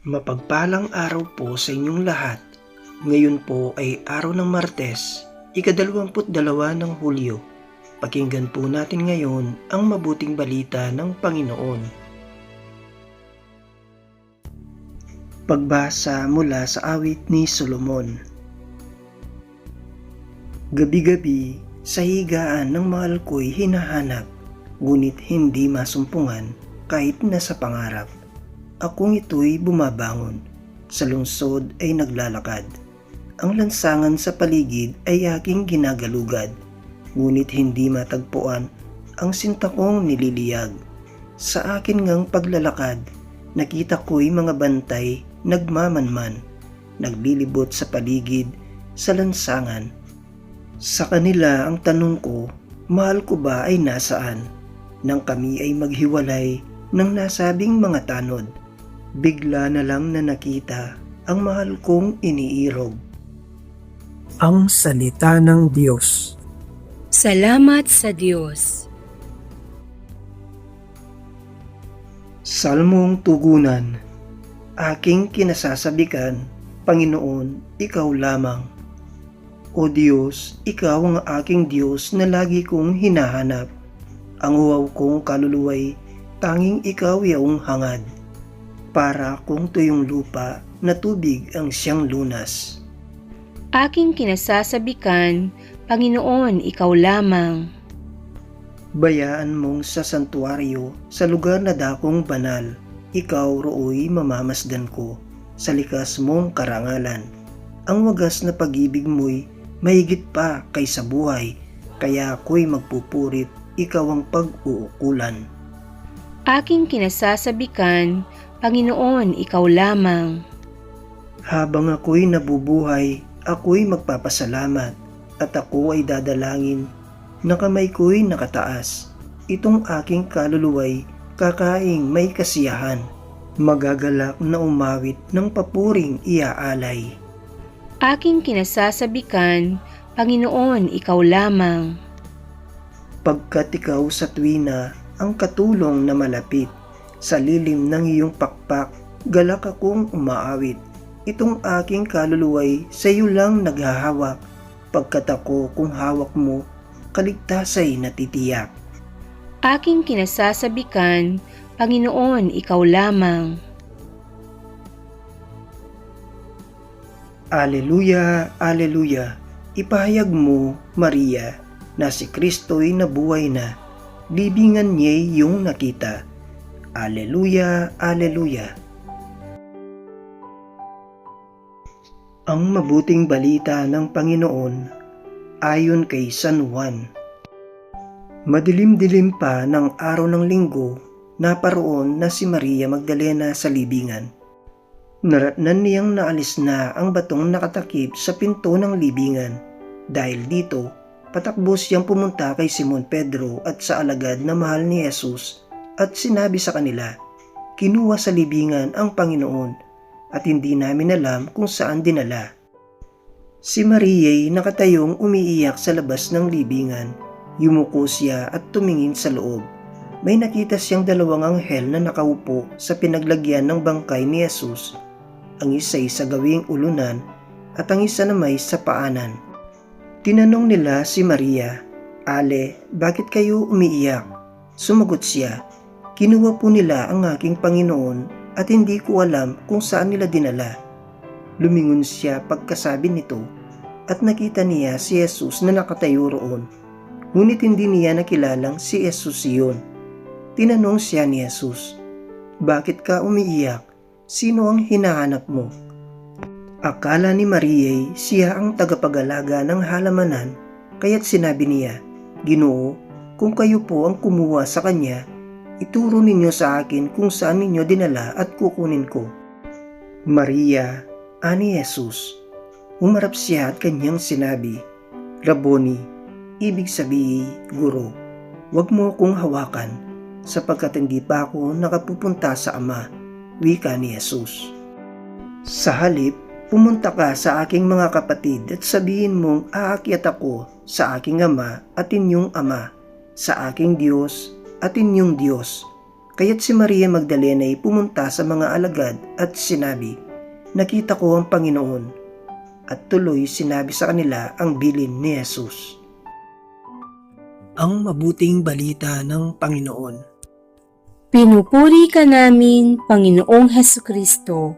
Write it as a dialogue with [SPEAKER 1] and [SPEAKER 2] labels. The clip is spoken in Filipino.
[SPEAKER 1] Mapagpalang araw po sa inyong lahat. Ngayon po ay araw ng Martes, ikadalawamput dalawa ng Hulyo. Pakinggan po natin ngayon ang mabuting balita ng Panginoon. Pagbasa mula sa awit ni Solomon Gabi-gabi, sa higaan ng mahal ko'y hinahanap, ngunit hindi masumpungan kahit nasa pangarap. Akong ito'y bumabangon, sa lungsod ay naglalakad. Ang lansangan sa paligid ay aking ginagalugad, ngunit hindi matagpuan ang sinta kong nililiyag. Sa akin ngang paglalakad, nakita ko'y mga bantay nagmamanman, naglilibot sa paligid sa lansangan. Sa kanila ang tanong ko, mahal ko ba ay nasaan? Nang kami ay maghiwalay ng nasabing mga tanod, bigla na lang na nakita ang mahal kong iniirog.
[SPEAKER 2] Ang Salita ng Diyos.
[SPEAKER 3] Salamat sa Diyos.
[SPEAKER 1] Salmong Tugunan Aking kinasasabikan, Panginoon, Ikaw lamang. O Diyos, Ikaw ang aking Diyos na lagi kong hinahanap. Ang uwaw kong kaluluway, tanging Ikaw yaong hangad. Para akong tuyong lupa na tubig ang siyang lunas.
[SPEAKER 3] Aking kinasasabikan, Panginoon, Ikaw lamang.
[SPEAKER 1] Bayaan mong sa santuaryo, sa lugar na dakong banal, ikaw rooy mamamasdan ko, sa likas mong karangalan. Ang wagas na pag-ibig mo'y mahigit pa kaysa buhay, kaya ako'y magpupurit, ikaw ang pag-uukulan.
[SPEAKER 3] Aking kinasasabikan, Panginoon, Ikaw lamang.
[SPEAKER 1] Habang ako'y nabubuhay, ako'y magpapasalamat, at ako ay dadalangin na kamay ko'y nakataas. Itong aking kaluluway, kakaing may kasiyahan, magagalak na umawit ng papuring iaalay.
[SPEAKER 3] Aking kinasasabikan, Panginoon, Ikaw lamang.
[SPEAKER 1] Pagkat ikaw sa tuwina ang katulong na malapit, sa lilim ng iyong pakpak, galak akong umaawit. Itong aking kaluluway sa iyo lang naghahawak, pagkat ako kung hawak mo, kaligtasay natitiyak.
[SPEAKER 3] Aking kinasasabikan, Panginoon, Ikaw lamang.
[SPEAKER 1] Aleluya, Aleluya. Ipahayag mo, Maria, na si Kristo'y nabuhay na. Libingan niya'y yung nakita. Aleluya, Aleluya. Ang mabuting balita ng Panginoon ayon kay San Juan. Madilim-dilim pa ng araw ng linggo, naparoon na si Maria Magdalena sa libingan. Naratnan niyang naalis na ang batong nakatakip sa pinto ng libingan. Dahil dito, patakbo siyang pumunta kay Simon Pedro at sa alagad na mahal ni Jesus at sinabi sa kanila, Kinuha sa libingan ang Panginoon at hindi namin alam kung saan dinala. Si Maria'y nakatayong umiiyak sa labas ng libingan. Yumuko siya at tumingin sa loob. May nakita siyang dalawang anghel na nakaupo sa pinaglagyan ng bangkay ni Jesus ang isa'y sa gawing ulunan at ang isa namay sa paanan. Tinanong nila si Maria, Ale, bakit kayo umiiyak? Sumagot siya, Kinuha po nila ang aking Panginoon at hindi ko alam kung saan nila dinala. Lumingon siya pagkasabi nito at nakita niya si Jesus na nakatayo roon. Ngunit hindi niya nakilalang si Jesus iyon. Tinanong siya ni Jesus, Bakit ka umiiyak? Sino ang hinahanap mo? Akala ni Mariay siya ang tagapag-alaga ng halamanan kaya't sinabi niya, Ginoo, kung kayo po ang kumuha sa kanya, ituro ninyo sa akin kung saan ninyo dinala at kukunin ko. Maria, ani Jesus, humarap siya at kanyang sinabi, Raboni, ibig sabihin, Guro, wag mo akong hawakan sapagkat hindi pa ako nakapupunta sa Ama wika ni Jesus. Sa halip, pumunta ka sa aking mga kapatid at sabihin mong aakyat ako sa aking ama at inyong ama, sa aking Diyos at inyong Diyos. Kaya't si Maria Magdalena ay pumunta sa mga alagad at sinabi, Nakita ko ang Panginoon. At tuloy sinabi sa kanila ang bilin ni Jesus.
[SPEAKER 2] Ang mabuting balita ng Panginoon.
[SPEAKER 3] Pinupuri ka namin, Panginoong Heso Kristo.